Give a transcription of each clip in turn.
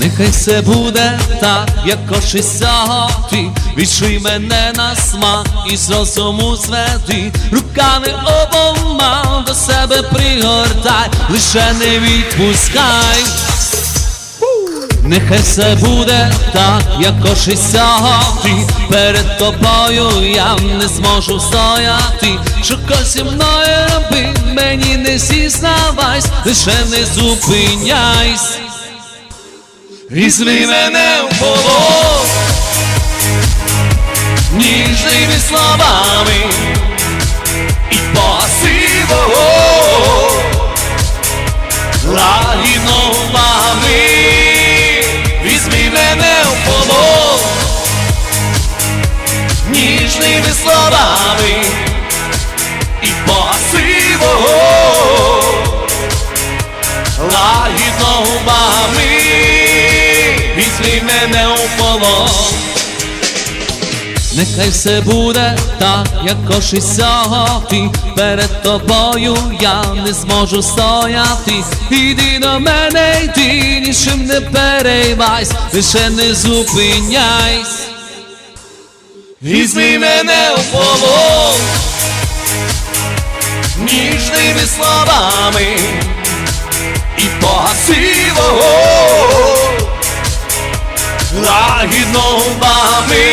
Нехай все буде так, як коши сяти Відчуй мене на смак і з розуму зведи. Руками обома до себе пригортай, лише не відпускай. Нехай все буде так, як коши сяти Перед тобою я не зможу стояти. Що зі мною роби, мені не зізнавайсь, лише не зупиняйсь Візьми мене в полон ніжними словами і пасиво лагідно Візьми мене в полон. Ніжними словами і пасиво лагідно Візьми мене у Нехай все буде так, як коши сяти Перед тобою я не зможу стояти. Іди до мене, йди, нічим не переймайсь, лише не зупиняйсь Візьми мене у полон ніжними словами. І погасиво лагідно губами,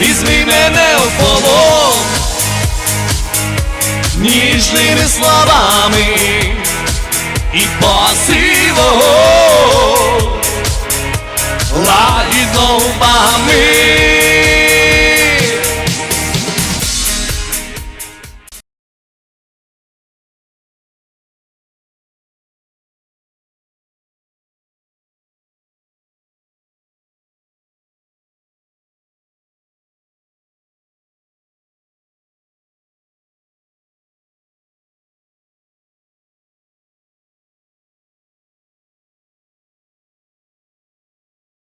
візьми мене в полон. Ніжними словами і пасиво лагідно губами.